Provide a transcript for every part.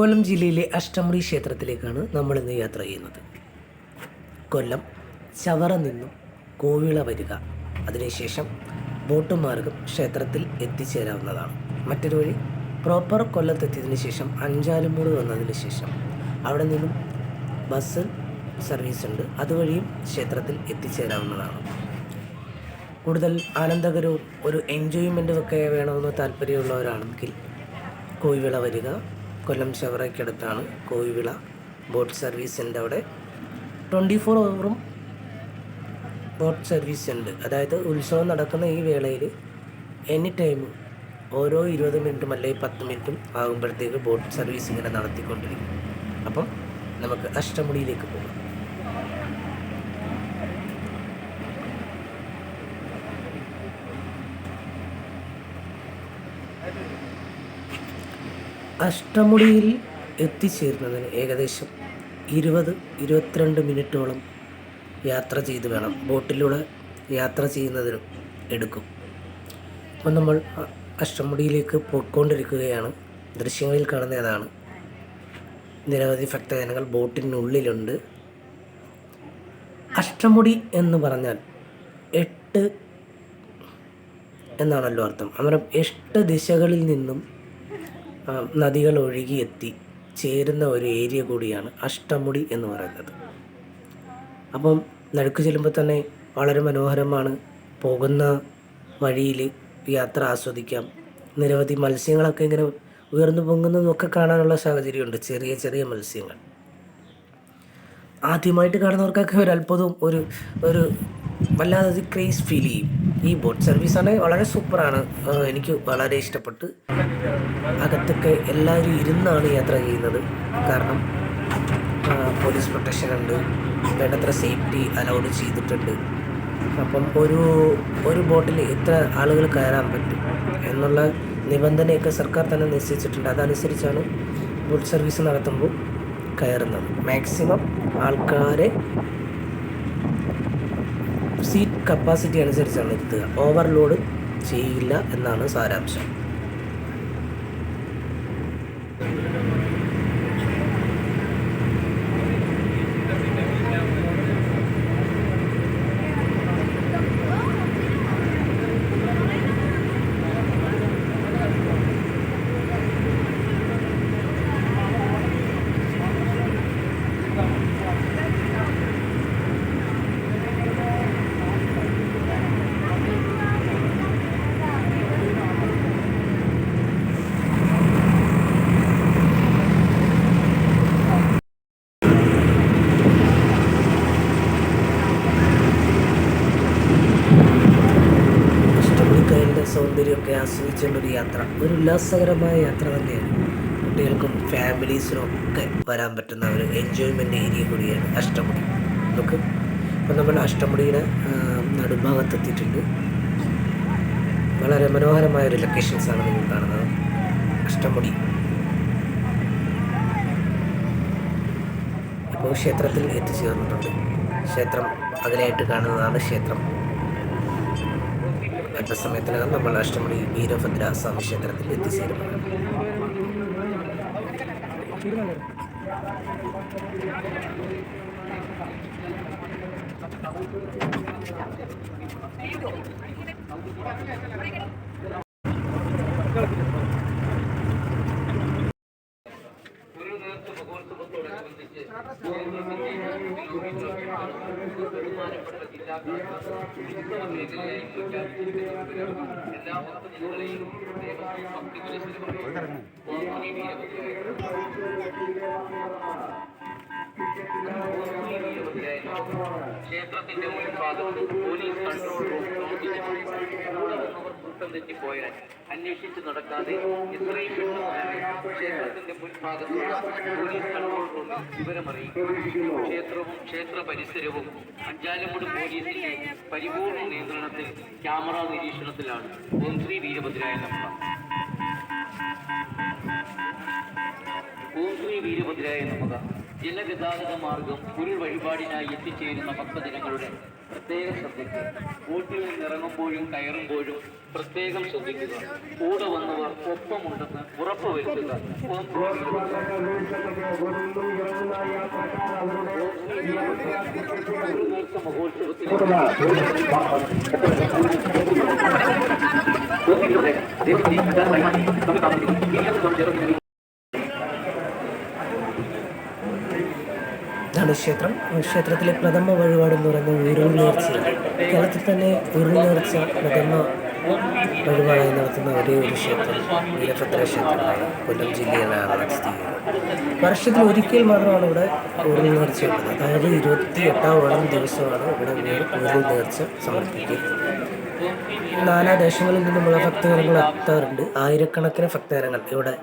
കൊല്ലം ജില്ലയിലെ അഷ്ടമുടി ക്ഷേത്രത്തിലേക്കാണ് നമ്മൾ ഇന്ന് യാത്ര ചെയ്യുന്നത്. കൊല്ലം ചവറ നിന്നും കോവിള വരിക. അതിനുശേഷം ബോട്ട് മാർഗം ക്ഷേത്രത്തിൽ എത്തിച്ചേരാവുന്നതാണ്. മറ്റൊരു വഴി പ്രോപ്പർ കൊല്ലത്തെത്തിയതിനു ശേഷം അഞ്ചാലുമൂട് വന്നതിന് ശേഷം അവിടെ നിന്നും ബസ് സർവീസ് ഉണ്ട്. അതുവഴിയും ക്ഷേത്രത്തിൽ എത്തിച്ചേരാവുന്നതാണ്. കൂടുതൽ ആനന്ദകരവും ഒരു എൻജോയ്മെന്റും ഒക്കെ വേണമെന്ന് താല്പര്യമുള്ളവരാണെങ്കിൽ കോയിവിള വരിക കൊല്ലം ചവറയ്ക്കടുത്താണ് കോയിവിള ബോട്ട് സർവീസ് ഉണ്ട് അവിടെ. ട്വന്റി ഫോർ അവറും ബോട്ട് സർവീസ് ഉണ്ട്. അതായത് ഉത്സവം നടക്കുന്ന ഈ വേളയിൽ എനി ടൈം ഓരോ ഇരുപത് മിനിറ്റും അല്ലെങ്കിൽ പത്ത് മിനിറ്റും ആകുമ്പോഴത്തേക്ക് ബോട്ട് സർവീസ് ഇങ്ങനെ നടത്തിക്കൊണ്ടിരിക്കും. അപ്പം നമുക്ക് അഷ്ടമുടിയിലേക്ക് പോകാം. അഷ്ടമുടിയിൽ എത്തിച്ചേരുന്നതിന് ഏകദേശം ഇരുപത് ഇരുപത്തിരണ്ട് മിനിറ്റോളം യാത്ര ചെയ്ത് വേണം. ബോട്ടിലൂടെ യാത്ര ചെയ്യുന്നതിനും എടുക്കും. അപ്പം നമ്മൾ അഷ്ടമുടിയിലേക്ക് പോയിക്കൊണ്ടിരിക്കുകയാണ്. ദൃശ്യങ്ങളിൽ കാണുന്ന അതാണ് നിരവധി ഭക്തജനങ്ങൾ ബോട്ടിനുള്ളിലുണ്ട്. അഷ്ടമുടി എന്ന് പറഞ്ഞാൽ എട്ട് എന്നാണല്ലോ അർത്ഥം. അന്നേരം എട്ട് ദിശകളിൽ നിന്നും നദികൾ ഒഴുകിയെത്തി ചേരുന്ന ഒരു ഏരിയ കൂടിയാണ് അഷ്ടമുടി എന്ന് പറയുന്നത്. അപ്പം നടുക്ക് ചെല്ലുമ്പോൾ തന്നെ വളരെ മനോഹരമാണ്. പോകുന്ന വഴിയിൽ യാത്ര ആസ്വദിക്കാം. നിരവധി മത്സ്യങ്ങളൊക്കെ ഇങ്ങനെ ഉയർന്നു പൊങ്ങുന്നതൊക്കെ കാണാനുള്ള സാഹചര്യമുണ്ട്. ചെറിയ ചെറിയ മത്സ്യങ്ങൾ. ആദ്യമായിട്ട് കാണുന്നവർക്കൊക്കെ ഒരു അത്ഭുതവും ഒരു ഒരു വല്ലാതെ ക്രേസ് ഫീൽ ചെയ്യും. ഈ ബോട്ട് സർവീസ് ആണെങ്കിൽ വളരെ സൂപ്പറാണ്. എനിക്ക് വളരെ ഇഷ്ടപ്പെട്ട്. അകത്തൊക്കെ എല്ലാവരും ഇരുന്നാണ് യാത്ര ചെയ്യുന്നത്. കാരണം പോലീസ് പ്രൊട്ടക്ഷൻ ഉണ്ട്. വേണ്ടത്ര സേഫ്റ്റി അലൗഡ് ചെയ്തിട്ടുണ്ട്. അപ്പം ഒരു ഒരു ബോട്ടിൽ എത്ര ആളുകൾ കയറാൻ പറ്റും എന്നുള്ള നിബന്ധനയൊക്കെ സർക്കാർ തന്നെ നിശ്ചയിച്ചിട്ടുണ്ട്. അതനുസരിച്ചാണ് ബോട്ട് സർവീസ് നടത്തുമ്പോൾ കയറുന്നത്. മാക്സിമം ആൾക്കാരെ കപ്പാസിറ്റി അനുസരിച്ചാണ് എത്തുക ഓവർലോഡ് ചെയ്യില്ല എന്നാണ് സാരാംശം. സൗന്ദര്യമൊക്കെ യാത്ര. ഒരു ഉല്ലാസകരമായ യാത്ര തന്നെയാണ്. കുട്ടികൾക്കും ഫാമിലീസിനും ഒക്കെ വരാൻ പറ്റുന്ന ഒരു എൻജോയ്മെന്റ് ഏരിയ കൂടിയാണ് അഷ്ടമുടി. നമുക്ക് ഇപ്പം നമ്മൾ അഷ്ടമുടിയുടെ നടുഭാഗത്ത് എത്തിയിട്ടുണ്ട് വളരെ മനോഹരമായ ഒരു ലൊക്കേഷൻസാണ് നിങ്ങൾ കാണുന്നത്. അഷ്ടമുടി. ഇപ്പോൾ ക്ഷേത്രത്തിൽ എത്തിച്ചേർന്നിട്ടുണ്ട്. ക്ഷേത്രം അതിലായിട്ട് കാണുന്നതാണ് ക്ഷേത്രം. അല്പസമയത്തിനകം നമ്മൾ അഷ്ടമണി വീരഭദ്ര സ്വാമി ക്ഷേത്രത്തിൽ എത്തിച്ചേരുന്നതാണ് എല്ലാ ജൂലൈയിലും പത്ത് മനുഷ്യരും ക്ഷേത്രത്തിന്റെ മുൻഭാഗത്ത് പോലീസ് കൺട്രോൾ കൂട്ടം തെറ്റിപ്പോയാൽ അന്വേഷിച്ച് നടക്കാതെ എത്രയും പെട്ടെന്ന് ക്ഷേത്രത്തിന്റെ മുൻഭാഗത്തുള്ള പോലീസ് കൺട്രോൾ റൂമിൽ വിവരമറിയിക്കും ക്ഷേത്രവും ക്ഷേത്ര പരിസരവും അഞ്ചാലമുട് പോലീസിന്റെ പരിപൂർണ നിയന്ത്രണത്തിൽ ക്യാമറ നിരീക്ഷണത്തിലാണ്. ഓം ശ്രീ വീരഭദ്രായ നമ്മ ഓം ശ്രീ വീരഭദ്രായ നമഃ ജലഗതാഗത മാർഗം ഒരു വഴിപാടിനായി എത്തിച്ചേരുന്ന ഭക്തജനങ്ങളുടെ പ്രത്യേകം ശ്രദ്ധിക്കുക ബോട്ടിൽ നിന്നിറങ്ങുമ്പോഴും കയറുമ്പോഴും പ്രത്യേകം ശ്രദ്ധിക്കുക. കൂടെ വന്നവർ ഒപ്പമുണ്ടെന്ന് ഉറപ്പുവരുത്തുക. മഹോത്സവത്തിൽ ഇതാണ് ക്ഷേത്രം ക്ഷേത്രത്തിലെ പ്രഥമ വഴിപാട് എന്ന് പറയുന്നത് ഉരുൾ നേർച്ചയാണ് കേരളത്തിൽ തന്നെ ഉരുൾ നേർച്ച പ്രഥമ വഴിപാടായി നടത്തുന്ന ഒരേ ഒരു ക്ഷേത്രം വീരഭദ്ര ക്ഷേത്രമാണ്. കൊല്ലം ജില്ലയിലാണ് സ്ഥിതി. ചെയ്യുന്നത് വർഷത്തിൽ ഒരിക്കൽ മാത്രമാണ് ഇവിടെ ഉരുൾ നേർച്ചയുള്ളത് അതായത് ഇരുപത്തി എട്ടാം ദിവസമാണ് ഇവിടെ ഉരുൾ നേർച്ച സമർപ്പിക്കുന്നത്. നാനാ ദേശങ്ങളിൽ നിന്നുമുള്ള ഭക്തജനങ്ങൾ എത്താറുണ്ട്. ആയിരക്കണക്കിന് ഭക്തജനങ്ങൾ ഇവിടെ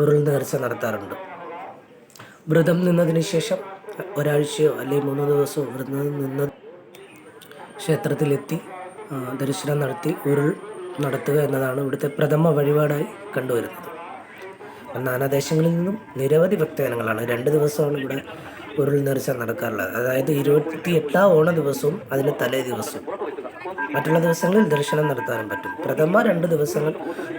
ഉരുൾ നേർച്ച നടത്താറുണ്ട്. വ്രതം നിന്നതിന് ശേഷം ഒരാഴ്ചയോ അല്ലെങ്കിൽ മൂന്ന് ദിവസമോ ഇവിടുന്ന് നിന്ന് ക്ഷേത്രത്തിലെത്തി ദർശനം നടത്തി ഉരുൾ നടത്തുക എന്നതാണ് ഇവിടുത്തെ പ്രഥമ വഴിപാടായി കണ്ടുവരുന്നത്. നാനാദേശങ്ങളിൽ നിന്നും നിരവധി ഭക്തജനങ്ങളാണ് രണ്ട് ദിവസമാണ് ഇവിടെ ഉരുൾ നേർച്ച നടക്കാറുള്ളത്. അതായത് ഇരുപത്തി എട്ടാം ഓണ ദിവസവും അതിന് തലേ ദിവസവും. മറ്റുള്ള ദിവസങ്ങളിൽ ദർശനം നടത്താനും പറ്റും. പ്രഥമ രണ്ട് ദിവസങ്ങൾ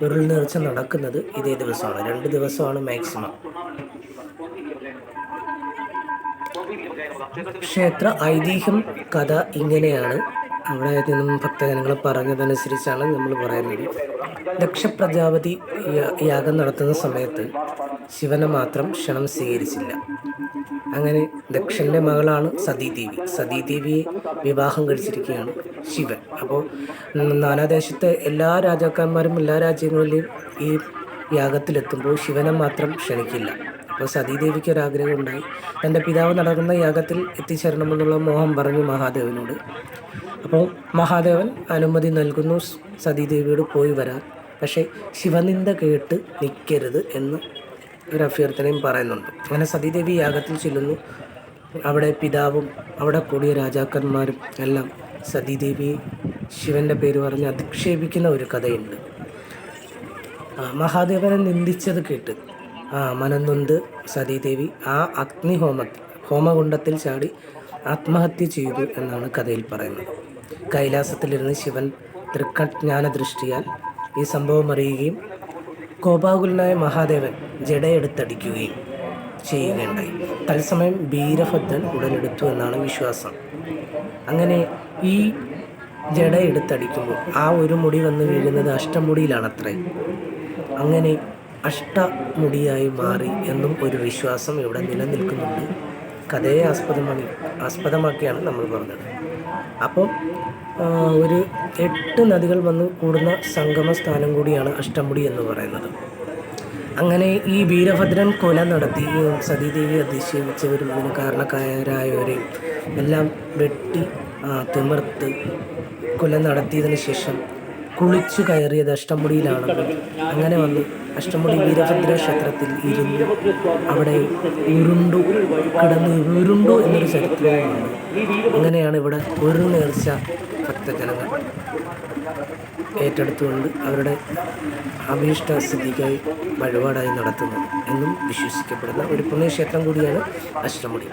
ഉരുൾ നേർച്ച നടക്കുന്നത് ഇതേ ദിവസമാണ്. രണ്ട് ദിവസമാണ് മാക്സിമം. ക്ഷേത്ര ഐതിഹ്യം കഥ ഇങ്ങനെയാണ്. അവിടെ നിന്നും ഭക്തജനങ്ങൾ പറഞ്ഞതനുസരിച്ചാണ് നമ്മൾ പറയുന്നത് ദക്ഷ പ്രജാപതി യാഗം നടത്തുന്ന സമയത്ത് ശിവനെ മാത്രം ക്ഷണം സ്വീകരിച്ചില്ല. അങ്ങനെ ദക്ഷന്റെ മകളാണ് സതീദേവി. സതീദേവിയെ വിവാഹം കഴിച്ചിരിക്കുകയാണ് ശിവൻ. അപ്പോൾ നാനാദേശത്തെ എല്ലാ രാജാക്കന്മാരും എല്ലാ രാജ്യങ്ങളിലെയും ഈ യാഗത്തിലെത്തുമ്പോൾ ശിവനെ മാത്രം ക്ഷണിക്കില്ല. അപ്പോൾ സതീദേവിക്ക് ഒരാഗ്രഹം ഉണ്ടായി തന്റെ പിതാവ് നടക്കുന്ന യാഗത്തിൽ എത്തിച്ചേരണമെന്നുള്ള മോഹം പറഞ്ഞു മഹാദേവനോട്. അപ്പോൾ മഹാദേവൻ അനുമതി നൽകുന്നു സതീദേവിയോട് പോയി വരാൻ. പക്ഷേ ശിവനിന്ദ കേട്ട് നിൽക്കരുത് എന്ന് ഒരു അഭ്യർത്ഥനയും പറയുന്നുണ്ട്. അങ്ങനെ സതീദേവി യാഗത്തിൽ ചെല്ലുന്നു. അവിടെ പിതാവും അവിടെ കൂടിയ രാജാക്കന്മാരും എല്ലാം സതീദേവിയെ ശിവന്റെ പേര് പറഞ്ഞ് അധിക്ഷേപിക്കുന്ന ഒരു കഥയുണ്ട്. മഹാദേവനെ നിന്ദിച്ചത് കേട്ട് ആ മനംനൊന്ത് സതീദേവി. ആ അഗ്നിഹോമ ഹോമകുണ്ടത്തിൽ ചാടി ആത്മഹത്യ ചെയ്തു എന്നാണ് കഥയിൽ പറയുന്നത്. കൈലാസത്തിലിരുന്ന് ശിവൻ തൃക്കജ്ഞാന ദൃഷ്ടിയാൽ ഈ സംഭവം അറിയുകയും കോപാകുലനായ മഹാദേവൻ ജടയെടുത്തടിക്കുകയും ചെയ്യുകയുണ്ടായി. തത്സമയം ഭീരഭദ്രൻ ഉടലെടുത്തു എന്നാണ് വിശ്വാസം. അങ്ങനെ ഈ ജട എടുത്തടിക്കുമ്പോൾ ആ ഒരു മുടി വന്ന് വീഴുന്നത് അഷ്ടമുടിയിലാണത്രേ. അങ്ങനെ അഷ്ടമുടിയായി മാറി എന്നും ഒരു വിശ്വാസം ഇവിടെ നിലനിൽക്കുന്നുണ്ട്. കഥയെ ആസ്പദമാണ് ആസ്പദമാക്കിയാണ് നമ്മൾ പറഞ്ഞത്. അപ്പോൾ ഒരു എട്ട് നദികൾ വന്ന് കൂടുന്ന സംഗമ സ്ഥാനം കൂടിയാണ് അഷ്ടമുടി എന്ന് പറയുന്നത്. അങ്ങനെ ഈ വീരഭദ്രൻ കൊല നടത്തി സതീദേവി അധിക്ഷേപിച്ചവരും കാരണക്കാരായവരെയും എല്ലാം വെട്ടി തിമിർത്ത് കൊല നടത്തിയതിന് ശേഷം കുളിച്ചു കയറിയത് അഷ്ടമുടിയിലാണ് അങ്ങനെ വന്ന് അഷ്ടമുടി വീരഭദ്ര ക്ഷേത്രത്തിൽ ഇരുന്ന് അവിടെ ഉരുണ്ടു കിടന്ന് ഉരുണ്ടു എന്നൊരു ചരിത്രവുമാണ്. അങ്ങനെയാണ് ഇവിടെ ഒരു നേർച്ച ഭക്തജനങ്ങൾ ഏറ്റെടുത്തുകൊണ്ട് അവരുടെ അഭീഷ്ട സ്ഥിതിക്കായി വഴിപാടായി നടത്തുന്നത് എന്നും വിശ്വസിക്കപ്പെടുന്ന ഒരു പുണ്യക്ഷേത്രം കൂടിയാണ് അഷ്ടമുടി.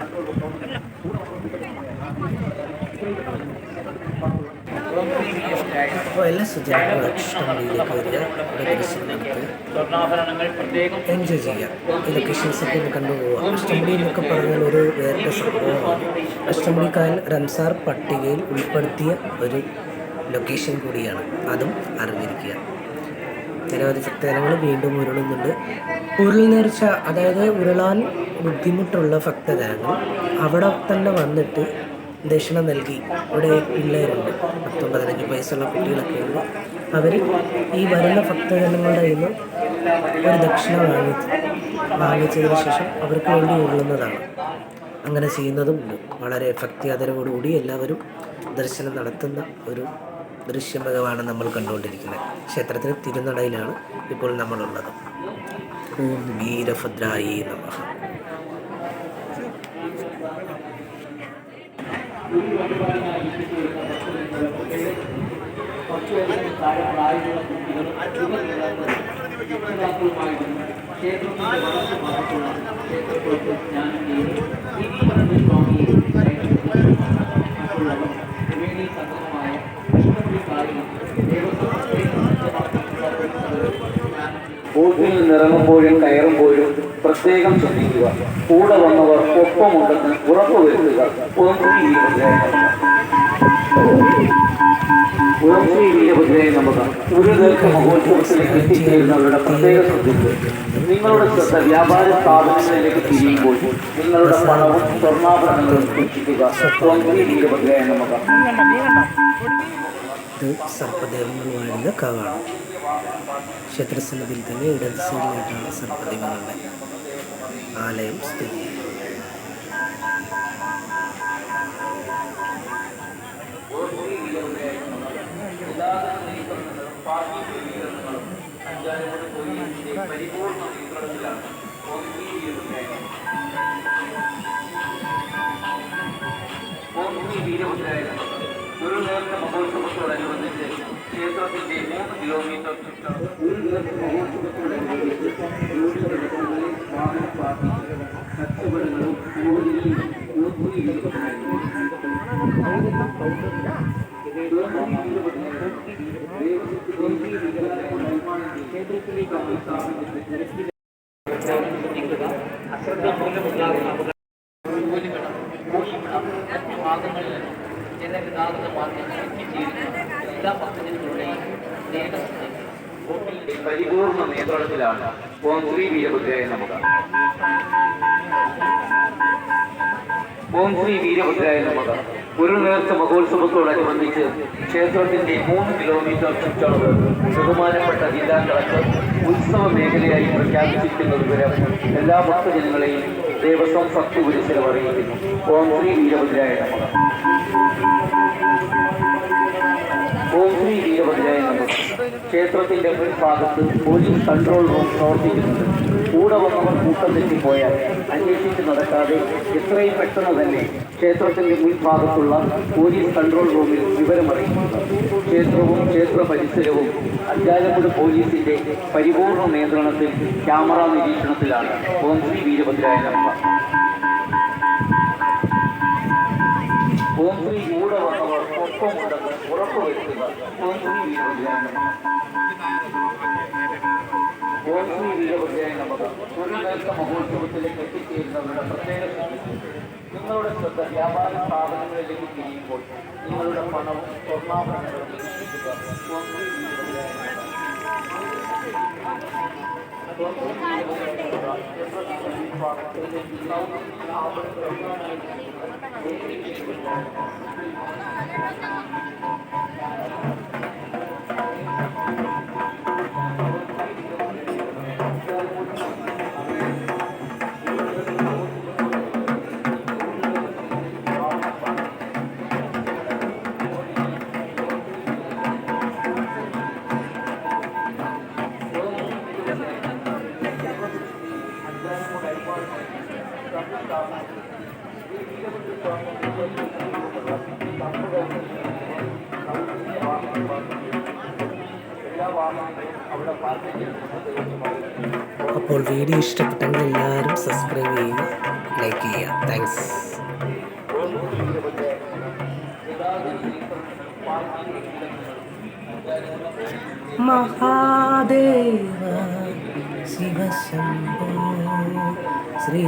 എല്ലാ അഷ്ടമുടിയിലേക്ക് വരിക ഇവിടെ ദർശനം പ്രത്യേകം എൻജോയ് ചെയ്യാം ഈ ലൊക്കേഷൻസ് ഒക്കെ ഒന്ന് കണ്ടുപോകാം അഷ്ടമുടി എന്നൊക്കെ പറഞ്ഞാൽ ഒരു വേറെ സംഭവമാണ്. അഷ്ടമുടി കായൽ റംസാർ പട്ടികയിൽ ഉൾപ്പെടുത്തിയ ഒരു ലൊക്കേഷൻ കൂടിയാണ്. അതും അറിഞ്ഞിരിക്കുക. നിരവധി ഭക്തജനങ്ങൾ വീണ്ടും ഉരുളുന്നുണ്ട്. ഉരുൾ നേർച്ച അതായത് ഉരുളാൻ ബുദ്ധിമുട്ടുള്ള ഭക്തജനങ്ങൾ അവിടെ തന്നെ വന്നിട്ട് ദക്ഷിണ നൽകി. ഇവിടെ പിള്ളേരുണ്ട്. പത്തൊമ്പതിനഞ്ച് പതിനഞ്ച് വയസ്സുള്ള കുട്ടികളൊക്കെ ഉണ്ട് അവർ ഈ വരുന്ന ഭക്തജനങ്ങളുടെ കയ്യിൽ നിന്ന് ഒരു ദക്ഷിണ വാങ്ങി വാങ്ങിച്ചതിന് ശേഷം അവർക്ക് വേണ്ടി ഉള്ളുന്നതാണ് അങ്ങനെ ചെയ്യുന്നതുമുണ്ട്. വളരെ ഭക്തി ആദരവോടുകൂടി എല്ലാവരും ദർശനം നടത്തുന്ന ഒരു ദൃശ്യമികവാണ് നമ്മൾ കണ്ടുകൊണ്ടിരിക്കുന്നത്. ക്ഷേത്രത്തിലെ തിരുനടയിലാണ് ഇപ്പോൾ നമ്മളുള്ളത്. ഓം വീരഭദ്രായി നമഃ. ക്ഷേത്രത്തിന്റെ ബോട്ടിൽ നിന്ന് ഇറങ്ങുമ്പോഴും കയറുമ്പോഴും പ്രത്യേകം സ്വാമിയെ കൂടെ ത്രിവേണി ഒപ്പമുണ്ടെന്ന് ഉറപ്പുവരുത്തുക ഓം കയറുമ്പോഴും പ്രത്യേകം ശ്രദ്ധിക്കുക. കൂടെ വന്നവർ ഒപ്പമുണ്ടെന്ന് ഉറപ്പുവരുത്തുക. ഒരു ദീർഘ മഹോത്സവത്തിലേക്ക് എത്തിച്ചേരുന്നവരുടെ പ്രത്യേക ശ്രദ്ധിക്കുക നിങ്ങളുടെ ശ്രദ്ധ വ്യാപാര സ്ഥാപനങ്ങളിലേക്ക് തിരിയുമ്പോൾ നിങ്ങളുടെ പണവും സ്വർണാഭരണങ്ങളും സൂക്ഷിക്കുക. വാഴുന്ന കാവാണ് ക്ഷേത്രസന്നിധിയിൽ തന്നെ ഇടത് സൈഡിലായിട്ടാണ് സർപ്പദേവങ്ങളുടെ ആലയം സ്ഥിതി ചെയ്യുന്നത്. ഒരു നേർച്ച മഹോത്സവത്തോടനുബന്ധിച്ച് ക്ഷേത്രത്തിന്റെ മൂന്ന് കിലോമീറ്റർ ചുറ്റളവ് പരിപൂർണ നിയന്ത്രണത്തിലാണ് ഓം ശ്രീ വീരഭദ്രായ നമഃ ഓം ശ്രീ വീരഭദ്രായ നമഃ ഒരു നേർച്ച മഹോത്സവത്തോടനുബന്ധിച്ച് ക്ഷേത്രത്തിന്റെ മൂന്ന് കിലോമീറ്റർ ചുറ്റളവ് ബഹുമാനപ്പെട്ട ജില്ലാ കളക്ടർ ഉത്സവ മേഖലയായി പ്രഖ്യാപിച്ചിരിക്കുന്നത് വരെ എല്ലാ ഭക്തജനങ്ങളെയും ദേവസ്വം ഭക്തി ഗുരുശലം അറിയിക്കുന്നു ഓം ശ്രീ വീരഭദ്രായ നമഃ ക്ഷേത്രത്തിന്റെ മുൻഭാഗത്ത് പോലീസ് കൺട്രോൾ റൂം പ്രവർത്തിക്കുന്നുണ്ട്. കൂടെ വന്നവർ കൂട്ടം തെറ്റിപ്പോയാൽ അന്വേഷിച്ച് നടക്കാതെ എത്രയും പെട്ടെന്ന് തന്നെ ക്ഷേത്രത്തിന്റെ മുൻഭാഗത്തുള്ള പോലീസ് കൺട്രോൾ റൂമിൽ വിവരമറിയിക്കുന്നത് ക്ഷേത്രവും ക്ഷേത്ര പരിസരവും അഞ്ചാലക്കുട് പോലീസിന്റെ പരിപൂർണ നിയന്ത്രണത്തിൽ ക്യാമറ നിരീക്ഷണത്തിലാണ്. ഓം ശ്രീ വീരഭദ്രായ നമഃ. ഓം ശ്രീ കൂടെ ഒപ്പമുണ്ടെന്ന് ഉറപ്പുവരുത്തുക ഓം ശ്രീ നമുക്ക് ഒരു നേർച്ച മഹോത്സവത്തിലേക്ക് എത്തിച്ചേരുന്നവരുടെ പ്രത്യേക. നിങ്ങളുടെ ശ്രദ്ധ വ്യാപാര സ്ഥാപനങ്ങളിലേക്ക് തിരിയുമ്പോൾ നിങ്ങളുടെ പണവും സ്വർണാഭരണങ്ങളും സൂക്ഷിക്കുക ഓം വീഡിയോ ഇഷ്ടപ്പെട്ടെങ്കിൽ എല്ലാവരും സബ്സ്ക്രൈബ് ചെയ്യുക ലൈക്ക് ചെയ്യുക. താങ്ക്സ് മഹാദേവ ശിവശംഭോ ശ്രീ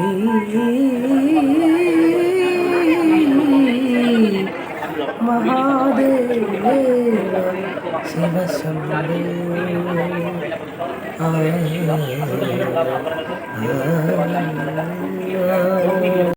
മഹാദേവ சிவ